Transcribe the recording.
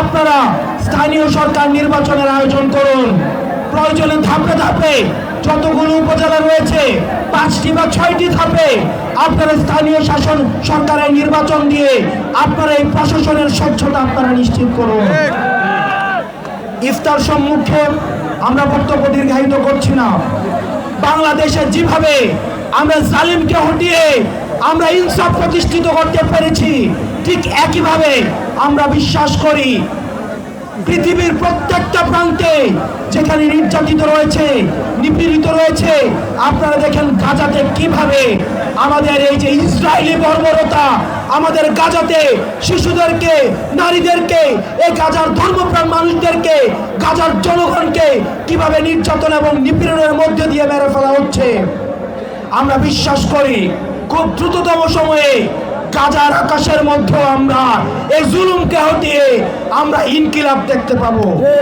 আপনারা স্থানীয় সরকার নির্বাচনের আয়োজন করুন। প্রয়োজনে ধাপে ধাপে যতগুলো উপজেলা রয়েছে, পাঁচটি বা ছয়টি ধাপে আপনারা স্থানীয় শাসন সরকারের নির্বাচন দিয়ে আপনারা এই প্রশাসনের স্বচ্ছতা আপনারা নিশ্চিত করুন। ইফতার সম্মুখে আমরা বক্তব্য দীর্ঘায়িত করছি না। বাংলাদেশে যেভাবে আমরা জালিমকে হটিয়ে আমরা ইনসাফ প্রতিষ্ঠিত করতে পেরেছি। ঠিক একইভাবে আমরা বিশ্বাস করি, পৃথিবীর প্রত্যেকটা প্রান্তে যেখানে নির্যাতিত রয়েছে, নিপীড়িত রয়েছে, আপনারা দেখেন গাজাতে কীভাবে আমাদের এই যে ইসরায়েলি বর্বরতা, আমাদের গাজাতে শিশুদেরকে, নারীদেরকে, এই গাজার ধর্মপ্রাণ মানুষদেরকে, গাজার জনগণকে কীভাবে নির্যাতন এবং নিপীড়নের মধ্যে দিয়ে মেরে ফেলা হচ্ছে, আমরা বিশ্বাস করি খুব দ্রুততম সময়ে গাজার আকাশের মধ্যে আমরা এই জুলুমকে হটিয়ে আমরা ইনকিলাব দেখতে পাবো।